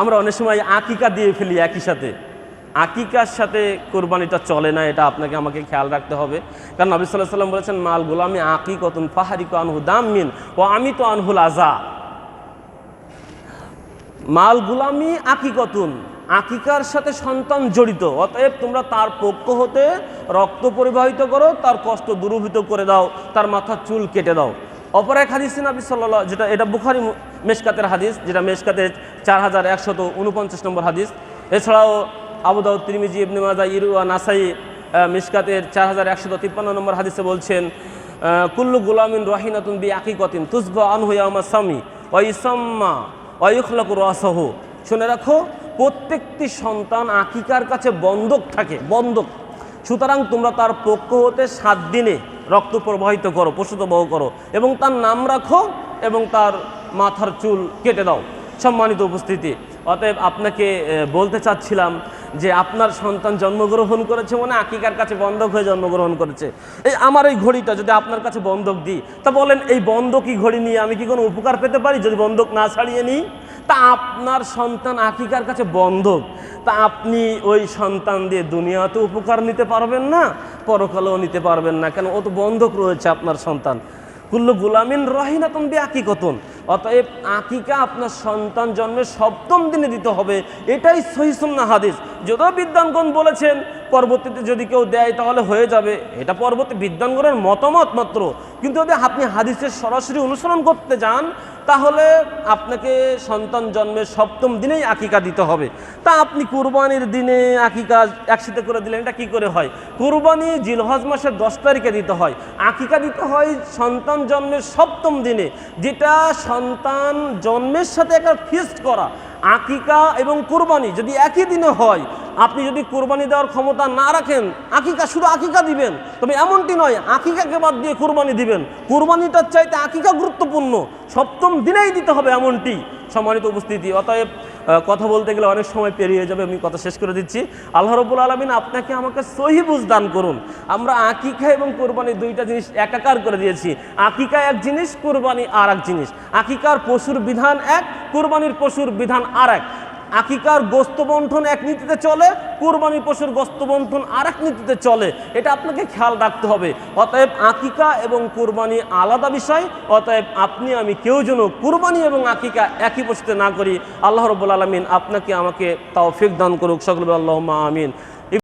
আমরা অনেক সময় আকিকা দিয়ে ফেলি একই সাথে। আকিকার সাথে কোরবানিটা চলে না, এটা আপনাকে আমাকে খেয়াল রাখতে হবে। কারণ নবী সাল্লাহ সাল্লাম বলেছেন মালগুলো আমি আকিকতুন পাহাড়িক আনহু দামিন ও আমি তো আনহুল আজা মাল গুলামি আকিকতুন, আকিকার সাথে সন্তান জড়িত। অতএব তোমরা তার পক্ষ হতে রক্ত পরিবাহিত করো, তার কষ্ট দূরভূত করে দাও, তার মাথার চুল কেটে দাও। অপর এক হাদিস নাবি সাল্লাহ যেটা এটা বুখারি মেশকাতের হাদিস যেটা মেশকাতের চার হাজার একশত উনপঞ্চাশ নম্বর হাদিস। এছাড়াও আবুদাউ তিরমিজি ইবনে মাজা ইরুয়া নাসাই আহ, মিশকাতের চার হাজার একশত তিপ্পান্ন নম্বর হাদিসে বলছেন কুল্লু গুলামিন রহিনাতুন বি আকিকতিন তুসবা আনহু ইয়ামা সামি ওয়াইসাম্মা ওয়াইখলাকু রসহ। শুনে রাখো প্রত্যেকটি সন্তান আকিকার কাছে বন্ধক থাকে বন্ধক সুতরাং তোমরা তার পক্ষ হতে সাত দিনে রক্ত প্রবাহিত করো পশুতবহ করো এবং তার নাম রাখো এবং তার মাথার চুল কেটে দাও। সম্মানিত উপস্থিতি। অতএব আপনাকে বলতে চাচ্ছিলাম যে আপনার সন্তান জন্মগ্রহণ করেছে মানে আকিকার কাছে বন্ধক হয়ে জন্মগ্রহণ করেছে। এই আমার এই ঘড়িটা যদি আপনার কাছে বন্ধক দিই, তা বলেন এই বন্ধকি ঘড়ি নিয়ে আমি কি কোনো উপকার পেতে পারি যদি বন্ধক না ছাড়িয়ে নিই? তা আপনার সন্তান আকিকার কাছে বন্ধক। তা আপনি ওই সন্তান দিয়ে দুনিয়াতে উপকার নিতে পারবেন না, পরকালেও নিতে পারবেন না। কেন? ও তো বন্ধক রয়েছে আপনার সন্তান। কুল্লু গুলামিন রহিনাতন বি আকিকতন অতএব আকিকা আপনার সন্তান জন্মের সপ্তম দিনে দিতে হবে। এটাই সহিসুন্না হাদিস। যদিও বিদ্যাঙ্গন বলেছেন, পরবর্তীতে যদি কেউ দেয় তাহলে হয়ে যাবে। এটা পরবর্তী বিদ্যাঙ্গনের মতামত মাত্র। কিন্তু যদি আপনি হাদিসের সরাসরি অনুসরণ করতে যান, তাহলে আপনাকে সন্তান জন্মের সপ্তম দিনেই আকিকা দিতে হবে। তা আপনি কুরবানির দিনে আকিকা একসাথে করে দিলেন, এটা কি করে হয়? কুরবানি জিলহজ মাসের দশ তারিখে দিতে হয়। আকিকা দিতে হয় সন্তান জন্মের সপ্তম দিনে, যেটা সন্তান জন্মের সাথে একটা ফিস্ট করা, আকিকা এবং কুরবানি যদি একই দিনে হয়, আপনি যদি কুরবানি দেওয়ার ক্ষমতা না রাখেন, আকিকা শুধু আকিকা দিবেন। তবে এমনটি নয়, আকিকাকে বাদ দিয়ে কুরবানি দিবেন। কুরবানিটার চাইতে আকিকা গুরুত্বপূর্ণ। সপ্তম দিনেই দিতে হবে এমনটি। সম্মানিত উপস্থিতি, অতএব কথা বলতে গেলে অনেক সময় পেরিয়ে যাবে, আমি কথা শেষ করে দিচ্ছি। আল্লাহ রবুল আলমিন আপনাকে আমাকে সহিবুজ দান করুন। আমরা আকিকা এবং কোরবানি দুইটা জিনিস একাকার করে দিয়েছি। আকিকা এক জিনিস, কোরবানি আর এক জিনিস। আকিকার পশুর বিধান এক, কোরবানির পশুর বিধান আর এক আকিকার গোস্ত বন্ঠন এক নীতিতে চলে, কুরবানি পশুর গোস্ত বন্ঠন আর এক নীতিতে চলে। এটা আপনাকে খেয়াল রাখতে হবে। অতএব আকিকা এবং কুরবানি আলাদা বিষয়, অতএব আপনি, আমি কেউ যেন কুরবানি এবং আকিকা একই পশুতে না করি। আল্লাহ রবুল আলমিন আপনাকে আমাকে তাও ফেক দান করুক। সকল আল্লাহ আমিন।